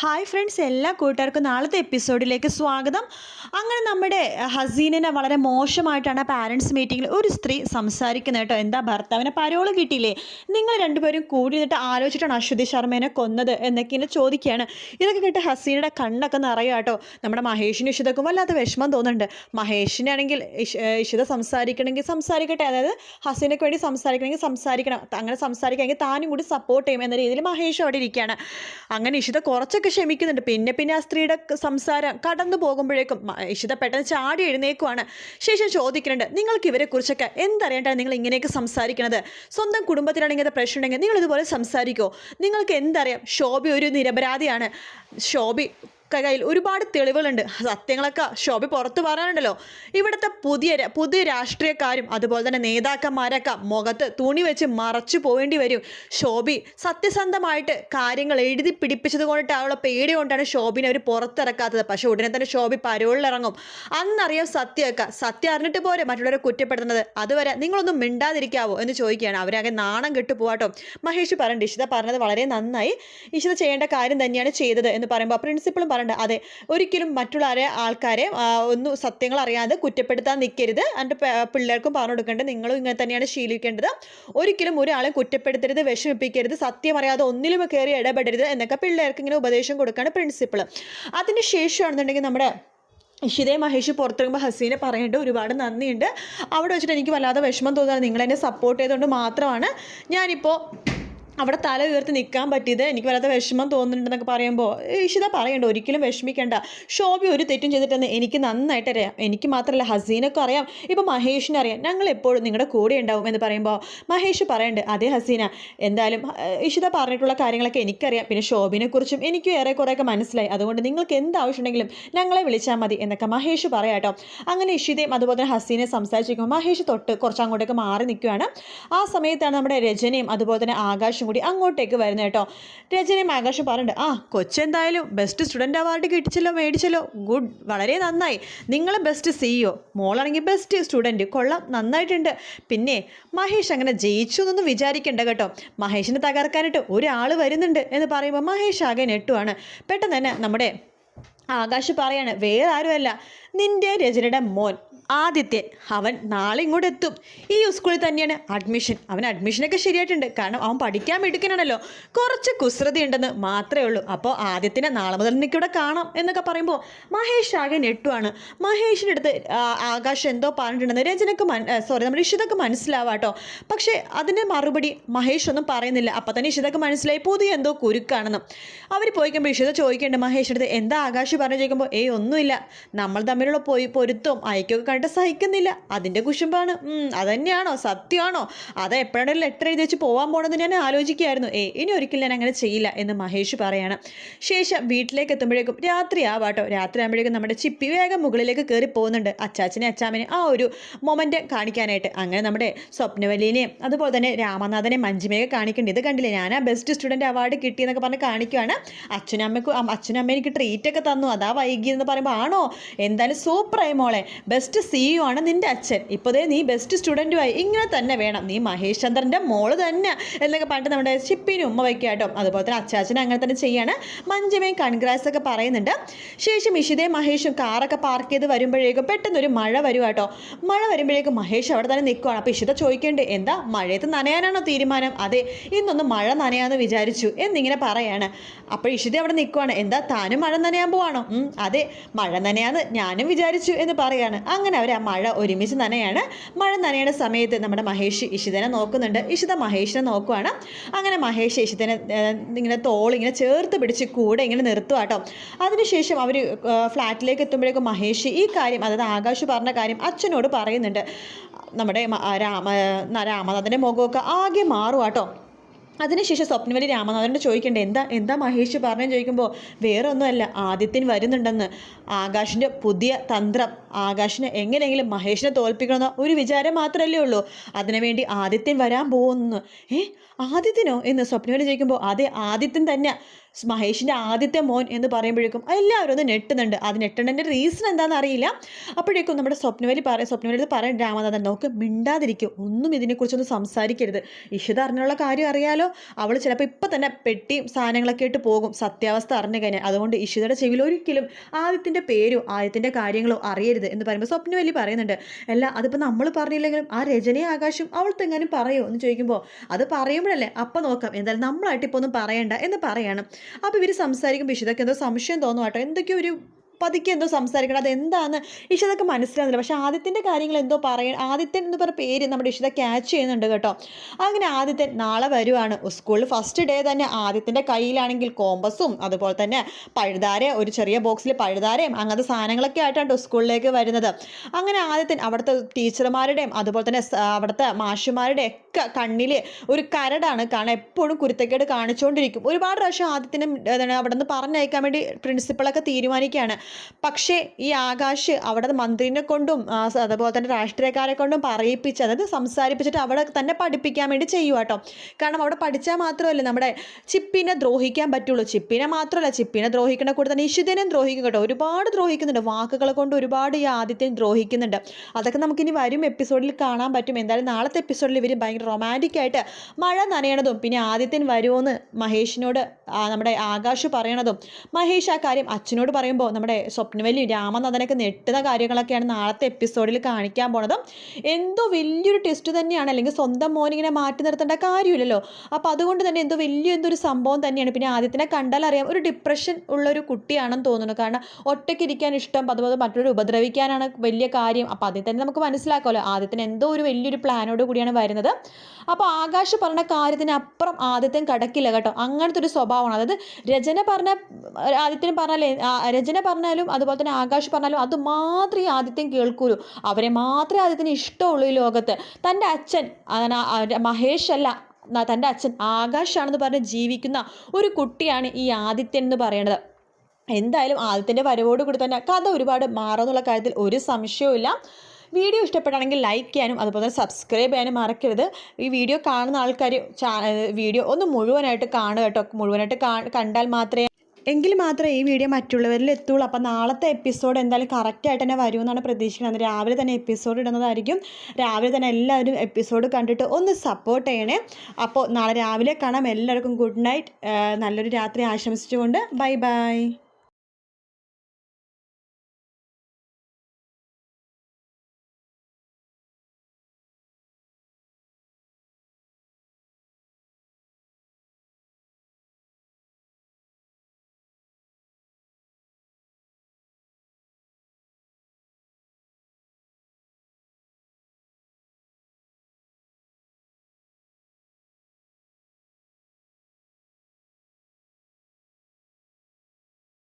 Hi friends എല്ലാ കൂട്ടുകാർക്കും നാളത്തെ എപ്പിസോഡിലേക്ക് സ്വാഗതം. അങ്ങനെ നമ്മുടെ ഹസീനിനെ വളരെ മോശമായിട്ടാണ് പാരൻസ് മീറ്റിങ്ങിൽ ഒരു സ്ത്രീ സംസാരിക്കുന്നത് കേട്ടോ. എന്താ ഭർത്താവിനെ പരോൾ കിട്ടിയില്ലേ? നിങ്ങൾ രണ്ടുപേരും കൂടി നിന്നിട്ട് ആലോചിച്ചിട്ടാണ് അശ്വതി ശർമ്മേനെ കൊന്നത് എന്നൊക്കെ ഇങ്ങനെ ചോദിക്കുകയാണ്. ഇതൊക്കെ കേട്ട് ഹസീനയുടെ കണ്ണൊക്കെ നിറയുക കേട്ടോ. നമ്മുടെ മഹേഷിനും ഇഷിതക്കും വല്ലാത്ത വിഷമം തോന്നുന്നുണ്ട്. മഹേഷിനാണെങ്കിൽ ഇഷ് ഇഷിത സംസാരിക്കണമെങ്കിൽ സംസാരിക്കട്ടെ. അതായത് ഹസീനയ്ക്ക് വേണ്ടി സംസാരിക്കണമെങ്കിൽ സംസാരിക്കണം. അങ്ങനെ സംസാരിക്കണമെങ്കിൽ താനും കൂടി സപ്പോർട്ട് ചെയ്യും എന്ന രീതിയിൽ മഹേഷ് അവിടെ ഇരിക്കുകയാണ്. അങ്ങനെ ഇഷിത കുറച്ചൊക്കെ ക്ഷമിക്കുന്നുണ്ട്. പിന്നെ പിന്നെ ആ സ്ത്രീയുടെ സംസാരം കടന്നു പോകുമ്പോഴേക്കും ഇഷിത പെട്ടെന്ന് ചാടി എഴുന്നേക്കുവാണ് ശേഷം ചോദിക്കുന്നുണ്ട് നിങ്ങൾക്ക് ഇവരെക്കുറിച്ചൊക്കെ എന്തറിയാണ്ടാണ് നിങ്ങൾ ഇങ്ങനെയൊക്കെ സംസാരിക്കുന്നത് സ്വന്തം കുടുംബത്തിലാണെങ്കിൽ അത് പ്രശ്നം ഉണ്ടെങ്കിൽ നിങ്ങൾ ഇതുപോലെ സംസാരിക്കുമോ നിങ്ങൾക്ക് എന്തറിയാം? ശോഭി ഒരു നിരപരാധിയാണ്. ശോഭി കയ്യിൽ ഒരുപാട് തെളിവുകളുണ്ട്. സത്യങ്ങളൊക്കെ ശോഭി പുറത്ത് പറയാനുണ്ടല്ലോ. ഇവിടുത്തെ പുതിയ പുതിയ രാഷ്ട്രീയക്കാരും അതുപോലെ തന്നെ നേതാക്കന്മാരൊക്കെ മുഖത്ത് തുണി വെച്ച് മറച്ചു പോകേണ്ടി വരും. ശോഭി സത്യസന്ധമായിട്ട് കാര്യങ്ങൾ എഴുതി പിടിപ്പിച്ചത് കൊണ്ടിട്ട് അവളെ പേടി കൊണ്ടാണ് ശോഭിനെ അവർ പുറത്തിറക്കാത്തത്. പക്ഷെ ഉടനെ തന്നെ ശോഭി പരോളിലിറങ്ങും. അന്നറിയാം സത്യമൊക്കെ. സത്യം അറിഞ്ഞിട്ട് പോരെ മറ്റുള്ളവരെ കുറ്റപ്പെടുത്തുന്നത്. അതുവരെ നിങ്ങളൊന്നും മിണ്ടാതിരിക്കാവോ എന്ന് ചോദിക്കുകയാണ്. അവരാകെ നാണം കെട്ടു പോവാട്ടോ മഹേഷ് പറഞ്ഞിട്ട് ഇഷിത പറഞ്ഞത് വളരെ നന്നായി. ഇഷിത ചെയ്യേണ്ട കാര്യം തന്നെയാണ് ചെയ്തത് എന്ന് പറയുമ്പോൾ പ്രിൻസിപ്പളും പറഞ്ഞിട്ട് അതെ ഒരിക്കലും മറ്റുള്ളവരെ ആൾക്കാരെ ഒന്നും സത്യങ്ങൾ അറിയാതെ കുറ്റപ്പെടുത്താൻ നിൽക്കരുത് എന്റെ പിള്ളേർക്കും പറഞ്ഞു കൊടുക്കേണ്ടത് നിങ്ങളും ഇങ്ങനെ തന്നെയാണ് ശീലിക്കേണ്ടത്. ഒരിക്കലും ഒരാളെ കുറ്റപ്പെടുത്തരുത് വിഷമിപ്പിക്കരുത് സത്യം അറിയാതെ ഒന്നിലും കയറി ഇടപെടരുത് എന്നൊക്കെ പിള്ളേർക്ക് ഇങ്ങനെ ഉപദേശം കൊടുക്കുകയാണ് പ്രിൻസിപ്പിൾ അതിന് ശേഷമാണെന്നുണ്ടെങ്കിൽ നമ്മുടെ ഇഷിതേ മഹേഷ് പുറത്തിറങ്ങുമ്പോൾ ഹസീനെ പറയേണ്ട ഒരുപാട് നന്ദിയുണ്ട്. അവിടെ വെച്ചിട്ട് എനിക്ക് വല്ലാതെ വിഷമം തോന്നുന്നത് നിങ്ങളെന്നെ സപ്പോർട്ട് ചെയ്തുകൊണ്ട് മാത്രമാണ് ഞാനിപ്പോൾ അവിടെ തല ഉയർത്തി നിൽക്കാൻ പറ്റിയത് എനിക്ക് വല്ലാത്ത വിഷമം തോന്നുന്നുണ്ടെന്നൊക്കെ പറയുമ്പോൾ ഇഷിത പറയണ്ട ഒരിക്കലും വിഷമിക്കേണ്ട. ശോഭി ഒരു തെറ്റും ചെയ്തിട്ടെന്ന് എനിക്ക് നന്നായിട്ട് അറിയാം. എനിക്ക് മാത്രമല്ല ഹസീനൊക്കെ അറിയാം. ഇപ്പോൾ മഹേഷിനെ അറിയാം. ഞങ്ങൾ എപ്പോഴും നിങ്ങളുടെ കൂടെ ഉണ്ടാവും എന്ന് പറയുമ്പോൾ മഹേഷ് പറയണ്ട് അതേ ഹസീന എന്തായാലും ഇഷിത പറഞ്ഞിട്ടുള്ള കാര്യങ്ങളൊക്കെ എനിക്കറിയാം. പിന്നെ ശോഭിനെക്കുറിച്ചും എനിക്കും ഏറെ കുറേയൊക്കെ മനസ്സിലായി. അതുകൊണ്ട് നിങ്ങൾക്ക് എന്ത് ആവശ്യമുണ്ടെങ്കിലും ഞങ്ങളെ വിളിച്ചാൽ മതി എന്നൊക്കെ മഹേഷ് പറയാട്ടോ അങ്ങനെ ഇഷിതയും അതുപോലെ തന്നെ ഹസീനെ സംസാരിച്ചിരിക്കുമ്പോൾ മഹേഷ് തൊട്ട് കുറച്ച് അങ്ങോട്ടേക്ക് മാറി നിൽക്കുകയാണ് ആ സമയത്താണ് നമ്മുടെ രചനയും അതുപോലെ തന്നെ ആകാശും കൂടി അങ്ങോട്ടേക്ക് വരുന്നത് കേട്ടോ. രചനയും ആകാശും പറഞ്ഞിട്ട് ആ കൊച്ചെന്തായാലും ബെസ്റ്റ് സ്റ്റുഡന്റ് അവാർഡ് കിട്ടിച്ചല്ലോ മേടിച്ചല്ലോ. ഗുഡ് വളരെ നന്നായി. നിങ്ങൾ ബെസ്റ്റ് സിഇഒ മോളാണെങ്കിൽ ബെസ്റ്റ് സ്റ്റുഡന്റ് കൊള്ളാം. നന്നായിട്ടുണ്ട്. പിന്നെ മഹേഷ് അങ്ങനെ ജയിച്ചു എന്നൊന്നും വിചാരിക്കേണ്ട കേട്ടോ. മഹേഷിനെ തകർക്കാനായിട്ട് ഒരാൾ വരുന്നുണ്ട് എന്ന് പറയുമ്പോൾ മഹേഷ് ആകെ നെട്ടുവാണ് പെട്ടെന്ന് തന്നെ നമ്മുടെ ആകാശ് പറയാണ് വേറെ ആരുമല്ല നിന്റെ രചനയുടെ മോൻ ആദിത്യൻ അവൻ നാളെ ഇങ്ങോട്ട് എത്തും. ഈ സ്കൂളിൽ തന്നെയാണ് അഡ്മിഷൻ അവൻ അഡ്മിഷനൊക്കെ ശരിയായിട്ടുണ്ട്. കാരണം അവൻ പഠിക്കാൻ മിടുക്കനാണല്ലോ. കുറച്ച് കുസൃതി ഉണ്ടെന്ന് മാത്രമേ ഉള്ളൂ. അപ്പോൾ ആദ്യത്തിനെ നാളെ മുതൽ എനിക്കിവിടെ കാണാം എന്നൊക്കെ പറയുമ്പോൾ മഹേഷ് ആകെ നെട്ടുവാണ് മഹേഷിന്റെ അടുത്ത് ആകാശം എന്തോ പറഞ്ഞിട്ടുണ്ടെന്ന് രചനക്ക് മൻ സോറി നമ്മുടെ ഇഷിതക്ക് മനസ്സിലാവാട്ടോ പക്ഷേ അതിന്റെ മറുപടി മഹേഷ് ഒന്നും പറയുന്നില്ല. അപ്പം തന്നെ ഇഷിതക്ക് മനസ്സിലായി. പുതിയ എന്തോ കുരുക്കാണെന്ന്. അവർ പോയിക്കുമ്പോൾ ഇഷിത ചോദിക്കേണ്ട മഹേഷിന്റെ അടുത്ത് എന്താ ആകാശ് പറഞ്ഞു ചോദിക്കുമ്പോൾ ഏയ് ഒന്നുമില്ല. നമ്മൾ തമ്മിലുള്ള പോയി പൊരുത്തവും അയക്കൊക്കെ കണ്ടിട്ട് സഹിക്കുന്നില്ല. അതിന്റെ കുശുമ്പാണ്. അതന്നെയാണോ? സത്യമാണോ? അത് എപ്പോഴാണ് ലെറ്റർ എഴുതി വെച്ച് പോകാൻ പോകണമെന്ന് ഞാൻ ആലോചിക്കുകയായിരുന്നു. ഏ ഇനി ഒരിക്കലും ഞാൻ അങ്ങനെ ചെയ്യില്ല എന്ന് മഹേഷ് പറയാണ്. ശേഷം വീട്ടിലേക്ക് എത്തുമ്പോഴേക്കും രാത്രി ആവാട്ടോ. രാത്രി ആകുമ്പോഴേക്കും നമ്മുടെ ചിപ്പി വേഗം മുകളിലേക്ക് കയറി പോകുന്നുണ്ട്. അച്ചാച്ചനെ അച്ചാമ്മനെ ആ ഒരു മൊമെന്റ് കാണിക്കാനായിട്ട്. അങ്ങനെ നമ്മുടെ സ്വപ്നവലിനെയും അതുപോലെ തന്നെ രാമനാഥനെ മഞ്ജിമയൊക്കെ കാണിക്കേണ്ടത് ഇത് കണ്ടില്ലേ? ഞാൻ ആ ബെസ്റ്റ് സ്റ്റുഡന്റ് അവാർഡ് കിട്ടിയെന്നൊക്കെ പറഞ്ഞ് കാണിക്കുകയാണ് അച്ഛനും അമ്മയ്ക്കും അച്ഛനും അമ്മ എനിക്ക് ട്രീറ്റ് ഒക്കെ തന്നു. അതാ എന്ന് പറയുമ്പോൾ ആണോ? എന്തായാലും സൂപ്പറായി മോളെ. ബെസ്റ്റ് സിഇഒ ആണ് നിന്റെ അച്ഛൻ. ഇപ്പോൾ ദേ നീ ബെസ്റ്റ് സ്റ്റുഡന്റുമായി ഇങ്ങനെ തന്നെ വേണം. നീ മഹേഷ് ചന്ദ്രന്റെ മോൾ തന്നെ. എന്നൊക്കെ പറഞ്ഞിട്ട് നമ്മുടെ ഷിപ്പിനും ഉമ്മ വയ്ക്കുക കേട്ടോ. അതുപോലെ തന്നെ അച്ചാച്ചനെ അങ്ങനെ തന്നെ ചെയ്യാണ്. മഞ്ജമയും കൺഗ്രാസ് ഒക്കെ പറയുന്നുണ്ട്. ശേഷം ഇഷിതയും മഹേഷും കാറൊക്കെ പാർക്ക് ചെയ്ത് വരുമ്പോഴേക്കും പെട്ടെന്ന് ഒരു മഴ വരും കേട്ടോ. മഴ വരുമ്പോഴേക്കും മഹേഷ് അവിടെ തന്നെ നിൽക്കുവാണ് അപ്പോൾ ഇഷിത ചോദിക്കേണ്ടേ എന്താ? മഴയത്ത് നനയാനാണോ തീരുമാനം? അതെ ഇന്നൊന്ന് മഴ നനയാന്ന് വിചാരിച്ചു. എന്നിങ്ങനെ പറയാണ്. അപ്പോൾ ഇഷിത അവിടെ നിൽക്കുവാണ് എന്താ? താനും മഴ നനയാൻ പോവാണോ? ഉം, അതെ മഴ നനയാന്ന് ഞാനും വിചാരിച്ചു എന്ന് പറയാണ്. അങ്ങനെ അവർ ആ മഴ ഒരുമിച്ച് നനയാണ്. മഴ നനയുടെ സമയത്ത് നമ്മുടെ മഹേഷ് ഇഷിതനെ നോക്കുന്നുണ്ട്. ഇഷിത മഹേഷിനെ നോക്കുവാണ്. അങ്ങനെ മഹേഷ് ഇഷിതനെ ഇങ്ങനെ തോളിങ്ങനെ ചേർത്ത് പിടിച്ച് കൂടെ ഇങ്ങനെ നിർത്തുക കേട്ടോ അതിനുശേഷം അവർ ഫ്ലാറ്റിലേക്ക് എത്തുമ്പോഴേക്കും മഹേഷ് ഈ കാര്യം അതായത് ആകാശ് പറഞ്ഞ കാര്യം അച്ഛനോട് പറയുന്നുണ്ട്. നമ്മുടെ രാമ രാമനാഥന്റെ മുഖമൊക്കെ ആകെ മാറുക കേട്ടോ അതിനുശേഷം സ്വപ്നവലി രാമനാഥനോട് ചോദിക്കണ്ടേ എന്താ എന്താ മഹേഷ് പറഞ്ഞു ചോദിക്കുമ്പോൾ വേറെ ഒന്നുമല്ല ആദിത്യൻ വരുന്നുണ്ടെന്ന്. ആകാശിന്റെ പുതിയ തന്ത്രം ആകാശിനെ എങ്ങനെയെങ്കിലും മഹേഷിനെ തോൽപ്പിക്കണമെന്ന ഒരു വിചാരം മാത്രമല്ലേ ഉള്ളൂ. അതിനുവേണ്ടി ആദിത്യൻ വരാൻ പോകുന്നു. ഏ ആദിത്യനോ? എന്ന് സ്വപ്നവലി ചോദിക്കുമ്പോൾ അതെ ആദിത്യൻ തന്നെ മഹേഷിന്റെ ആദ്യത്തെ മോൻ എന്ന് പറയുമ്പോഴേക്കും എല്ലാവരും ഒന്ന് ഞെട്ടുന്നുണ്ട്. അത് ഞെട്ടേണ്ടതിന്റെ റീസൺ എന്താണെന്ന് അറിയില്ല. അപ്പോഴേക്കും നമ്മുടെ സ്വപ്നവലി പറയും സ്വപ്നവലി പറയും രാമനാഥൻ നോക്ക് മിണ്ടാതിരിക്കും. ഒന്നും ഇതിനെക്കുറിച്ചൊന്നും സംസാരിക്കരുത്. ഇഷിത അറിഞ്ഞുള്ള കാര്യം അറിയാലോ. അവൾ ചിലപ്പോൾ ഇപ്പം തന്നെ പെട്ടിയും സാധനങ്ങളൊക്കെ ആയിട്ട് പോകും. സത്യാവസ്ഥ അറിഞ്ഞു കഴിഞ്ഞാൽ. അതുകൊണ്ട് ഇഷിതയുടെ ചെവിയിൽ ഒരിക്കലും ആദ്യത്തിന്റെ പേരോ ആദ്യത്തിന്റെ കാര്യങ്ങളോ അറിയരുത് എന്ന് പറയുമ്പോൾ സ്വപ്നവലി പറയുന്നുണ്ട്. അല്ല അതിപ്പോൾ നമ്മൾ പറഞ്ഞില്ലെങ്കിലും ആ രചനയെ ആകാശം അവൾക്കെങ്ങാനും പറയോ? എന്ന് ചോദിക്കുമ്പോൾ അത് പറയുമ്പോഴല്ലേ. അപ്പം നോക്കാം. എന്തായാലും നമ്മളായിട്ട് ഇപ്പോൾ ഒന്നും പറയണ്ട എന്ന് പറയണം. അപ്പോൾ ഇവർ സംസാരിക്കുമ്പോൾ ഇഷിതയ്ക്ക് എന്തോ സംശയം തോന്നും കേട്ടോ എന്തൊക്കെയോ ഒരു പതുക്കെ എന്തോ സംസാരിക്കണം. അതെന്താണ് ഇഷിതക്ക് മനസ്സിലാകുന്നില്ല പക്ഷേ ആദ്യത്തിന്റെ കാര്യങ്ങൾ എന്തോ പറയ ആദിത്യൻ എന്ന് പറഞ്ഞ പേര് നമ്മുടെ ഇഷിത ക്യാച്ച് ചെയ്യുന്നുണ്ട് കേട്ടോ. അങ്ങനെ ആദിത്യൻ നാളെ വരുവാണ്. സ്കൂളിൽ ഫസ്റ്റ് ഡേ തന്നെ ആദിത്യന്റെ കയ്യിലാണെങ്കിൽ കോമ്പസും അതുപോലെ തന്നെ പഴുതാര ഒരു ചെറിയ ബോക്സിൽ പഴുതാരയും അങ്ങനത്തെ സാധനങ്ങളൊക്കെ ആയിട്ടാണ് സ്കൂളിലേക്ക് വരുന്നത്. അങ്ങനെ ആദ്യത്തെ അവിടുത്തെ ടീച്ചർമാരുടെയും അതുപോലെ തന്നെ അവിടുത്തെ മാഷുമാരുടെ ഒക്കെ കണ്ണിൽ ഒരു കരടാണ്. കാരണം എപ്പോഴും കുരുത്തക്കേട് കാണിച്ചുകൊണ്ടിരിക്കും ഒരുപാട് പ്രാവശ്യം ആദ്യത്തിന് അവിടെ നിന്ന് പറഞ്ഞയക്കാൻ വേണ്ടി പ്രിൻസിപ്പളൊക്കെ തീരുമാനിക്കുകയാണ്. പക്ഷേ ഈ ആകാശ് അവിടെ മന്ത്രിനെ കൊണ്ടും അതുപോലെ തന്നെ രാഷ്ട്രീയക്കാരെ കൊണ്ടും പറയിപ്പിച്ച് അതായത് സംസാരിപ്പിച്ചിട്ട് അവിടെ തന്നെ പഠിപ്പിക്കാൻ വേണ്ടി ചെയ്യുക കേട്ടോ കാരണം അവിടെ പഠിച്ചാൽ മാത്രമല്ല നമ്മുടെ ചിപ്പിനെ ദ്രോഹിക്കാൻ പറ്റുള്ളൂ. ചിപ്പിനെ മാത്രമല്ല ചിപ്പിനെ ദ്രോഹിക്കണ കൂടെ തന്നെ ഇഷിതനെ ദ്രോഹിക്കും കേട്ടോ. ഒരുപാട് ദ്രോഹിക്കുന്നുണ്ട്. വാക്കുകളെ കൊണ്ട് ഒരുപാട് ഈ ആദിത്യൻ ദ്രോഹിക്കുന്നുണ്ട്. അതൊക്കെ നമുക്കിനി വരും എപ്പിസോഡിൽ കാണാൻ പറ്റും. എന്തായാലും നാളത്തെ എപ്പിസോഡിൽ ഇവർ ഭയങ്കര റൊമാന്റിക് ആയിട്ട് മഴ നനയണതും പിന്നെ ആദിത്യൻ വരുമോയെന്ന് മഹേഷിനോട് നമ്മുടെ ആകാശ് പറയണതും. മഹേഷ് ആ കാര്യം അച്ഛനോട് പറയുമ്പോൾ നമ്മുടെ സ്വപ്നവല്ലി രാമനാഥനൊക്കെ നെട്ടുന്ന കാര്യങ്ങളൊക്കെയാണ് നാളത്തെ എപ്പിസോഡിൽ കാണിക്കാൻ പോണത്. എന്തോ വലിയൊരു ടെസ്റ്റ് തന്നെയാണ്. അല്ലെങ്കിൽ സ്വന്തം മോനിങ്ങനെ മാറ്റി നിർത്തേണ്ട കാര്യമില്ലല്ലോ. അപ്പോൾ അതുകൊണ്ട് തന്നെ എന്തോ വലിയ എന്തോ ഒരു സംഭവം തന്നെയാണ്. പിന്നെ ആദ്യത്തിനെ കണ്ടാൽ അറിയാം ഒരു ഡിപ്രഷൻ ഉള്ള ഒരു കുട്ടിയാണെന്ന് തോന്നുന്നു. കാരണം ഒറ്റയ്ക്ക് ഇരിക്കാൻ ഇഷ്ടം അതുപോലെ മറ്റൊരു ഉപദ്രവിക്കാനാണ് വലിയ കാര്യം. അപ്പോൾ അതിൽ തന്നെ നമുക്ക് മനസ്സിലാക്കാമല്ലോ. ആദ്യത്തിന് എന്തോ ഒരു വലിയൊരു പ്ലാനോട് കൂടിയാണ് വരുന്നത്. അപ്പോൾ ആകാശ് പറഞ്ഞ കാര്യത്തിന് അപ്പുറം ആദിത്യൻ കടക്കില്ല കേട്ടോ. അങ്ങനത്തെ ഒരു സ്വഭാവമാണ്. അതായത് രചന പറഞ്ഞ ആദ്യത്തിന് പറഞ്ഞാൽ രചന രചന പറഞ്ഞാലും അതുപോലെ തന്നെ ആകാശ് പറഞ്ഞാലും അത് മാത്രമേ ആദിത്യം കേൾക്കൂലൂ അവരെ മാത്രമേ ആദിത്യന് ഇഷ്ടമുള്ളൂ ഈ ലോകത്ത്. തന്റെ അച്ഛൻ മഹേഷ് അല്ല തന്റെ അച്ഛൻ ആകാശാണെന്ന് പറഞ്ഞ് ജീവിക്കുന്ന ഒരു കുട്ടിയാണ് ഈ ആദിത്യൻ എന്ന് പറയുന്നത് എന്തായാലും ആദ്യത്തിന്റെ വരവോട് കൂടി തന്നെ കഥ ഒരുപാട് മാറുമെന്നുള്ള കാര്യത്തിൽ ഒരു സംശയവുമില്ല വീഡിയോ ഇഷ്ടപ്പെടുകയാണെങ്കിൽ ലൈക്ക് ചെയ്യാനും അതുപോലെ തന്നെ സബ്സ്ക്രൈബ് ചെയ്യാനും മറക്കരുത്. ഈ വീഡിയോ കാണുന്ന ആൾക്കാർ വീഡിയോ ഒന്ന് മുഴുവനായിട്ട് കാണുക കേട്ടോ. മുഴുവനായിട്ട് കണ്ടാൽ മാത്രമേ എങ്കിൽ മാത്രമേ ഈ വീഡിയോ മറ്റുള്ളവരിൽ എത്തുള്ളൂ. അപ്പോൾ നാളത്തെ എപ്പിസോഡ് എന്തായാലും കറക്റ്റായിട്ട് തന്നെ വരുമെന്നാണ് പ്രതീക്ഷിക്കുന്നത്. രാവിലെ തന്നെ എപ്പിസോഡ് ഇടുന്നതായിരിക്കും. രാവിലെ തന്നെ എല്ലാവരും എപ്പിസോഡ് കണ്ടിട്ട് ഒന്ന് സപ്പോർട്ട് ചെയ്യണേ. അപ്പോൾ നാളെ രാവിലെ കാണാം. എല്ലാവർക്കും ഗുഡ് നൈറ്റ് നല്ലൊരു രാത്രി ആശംസിച്ചുകൊണ്ട്. Bye bye